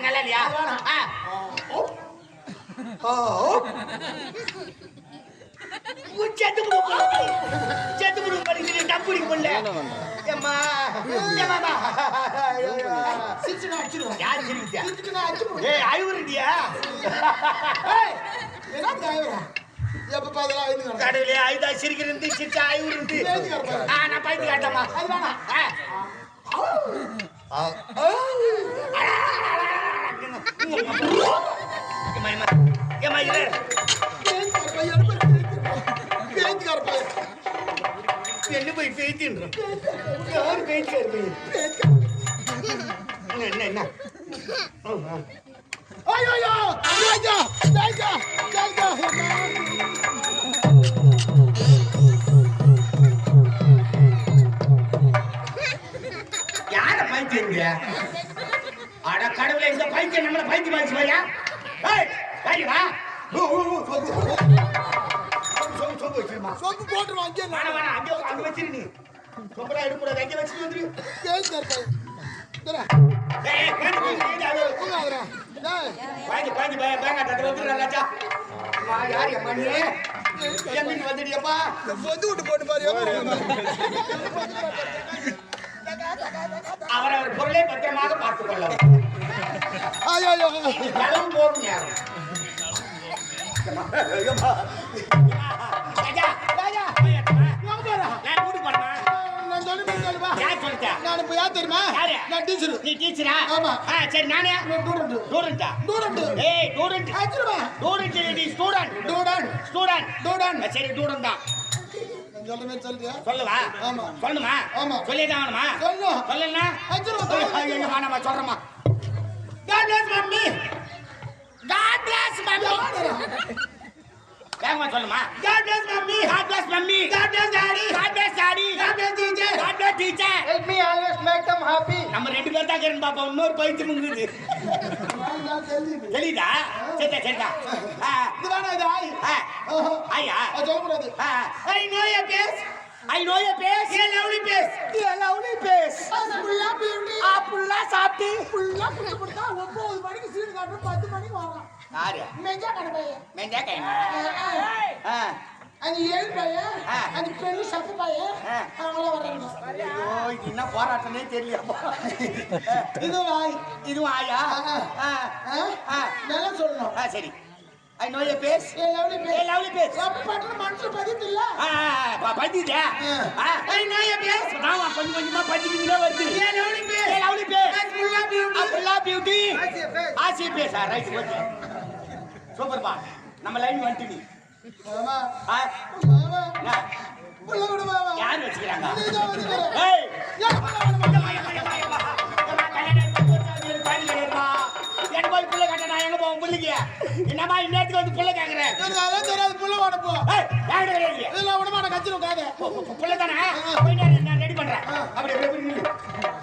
நல்லா இல்லையா. கடவுளே, அழுதா சிரிக்கிறது, சிரிச்சா. ஆ, நான் பைத்தியக்காரம்மா. அது வேணாம். ஆ. ஆ, ஏம்மா, ஏம்மா. ஏம்மா, இரு. பேய்க்கார பையன், பேய்க்கார பையன். என்ன போய் பேய்த்தின்றான்? யாரு பேய்த்தியா இருக்கு? என்ன, என்ன, என்ன? ஆ, ஆ. ஐயோ, ஐயோ, ஐயோ, ஐயோ, ஐயோ, ஐயோ. அட கடவுளே இந்த பைத்தியம் நம்மள பைத்தியம் ஆச்சு பாரியா ஏய் வாடி வா. ஓ, ஓ, ஓ, சொல்லு. சொம்பு சொம்பு வச்சிருமா? சொம்பு போட்டுருவான் அங்கே. வேணாம் வேணாம் அங்க அங்க வச்சிரு நீ. சொம்புலாம் எடுக்கூடாது அங்கே வச்சுட்டு வந்துரு. பையன். ஏய் கேட்டு அது பே பேங்க தட்டு வந்துடுறா ராஜா. வந்துடியப்பா வந்து விட்டு போட்டு பாரு எப்படி அவர் அவர் பொருளை பத்திரமாக பார்த்துக் கொள்ளவும் ஐயோ ஐயோ கிளம்பு போகும் நேரம் ராஜா ராஜா வாங்க போறா நான் கூட்டு போறேன் நான் சொல்லி சொல்லி வா யார் சொல்லிட்டா? நான் இப்ப யார் தெரியுமா? யாரு? நான் டீச்சர். நீ டீச்சரா? ஆமா. ஆ சரி நானே? ஸ்டூடெண்ட் ஸ்டூடெண்டா ஸ்டூடெண்ட் ஏய் ஸ்டூடெண்ட் ஆச்சுருவா ஸ்டூடெண்ட் நீ ஸ்டூடெண்ட். ஸ்டூடெண்ட். ஸ்டூடெண்ட். ஸ்டூடெண்ட். சரி ஸ்டூடெண்ட் தான். சொல்லவா? ஆமா. சொல்லணுமா? ஆமா. சொல்லியே தான் வேணுமா சொல்லு. வேணாமா சொல்றேம்மா God bless mummy God bless mummy வேகமா சொல்லுமா? God bless mummy God bless mummy God bless daddy. God bless daddy. God bless teacher. God bless teacher. Help me always make them happy நம்ம ரெண்டு பேர் தான் கேரன் பாப்பா. இன்னொரு பைத்தியம் இருக்குது தெரியுது? சரிதா சரிதா ஆ, இது வேணா இது ஆய். ஆயா? அது சொல்லக்கூடாது ஆ, I know your know your face a lovely face a lovely face full of beauty ஆ புல்லா சாப்பிட்டு. ஃபுல்லா குடிச்சு கொடுத்தா ஒன்பது மணிக்கு சீன் காட்டுறோம் பத்து மணிக்கு வரோம் யாரு? மெஞ்சா கடை பையன்? மெண்டா கைமா ஆ அந்த ஏழு பையன் ஆ. அந்த பெண்ணு சப்பு பையன் ஆ. அவங்களாம் வர்றாங்க. ஐயோ இது என்ன போராட்டமே தெரியலப்பா இது வாய் இதுவும் ஆயா? ஆ. ஆ. ஆ? ஆ. நல்லா சொல்லணும். ஆ சரி. I know your face. A lovely a பேர் லவ்லி face. பட்டு ஆ ஆ பதிதா ஐ நோ your face. ஆமா கொஞ்சம் கொஞ்சமா பதிக்கிட்டே வருது. A lovely face. A lovely face. Full of beauty full of beauty ஆசி face. ஆ ரைட் ஓகே. சூப்பர் பா. நம்ம லைன் வந்துட்டு நீ மாமா. ஆ. மாமா. என்ன? புள்ள விடு மாமா. யார் வச்சுக்கிறாங்க? நீதான் வந்துக்கிறேன் ஏய். கட்ட நான் எங்க போவேன் புள்ளைக்கு? இந்நேரத்துக்கு வந்து புள்ள கேக்குறேன்? அதெல்லாம் தெரியாது. புள்ள வாடப்போ ஏய் யாரு கிடையாது இதெல்லாம் விட மாட்டேன் கச்சிரும் காதை புள்ள தானே? போய் நான் ரெடி பண்றேன்? அப்படி.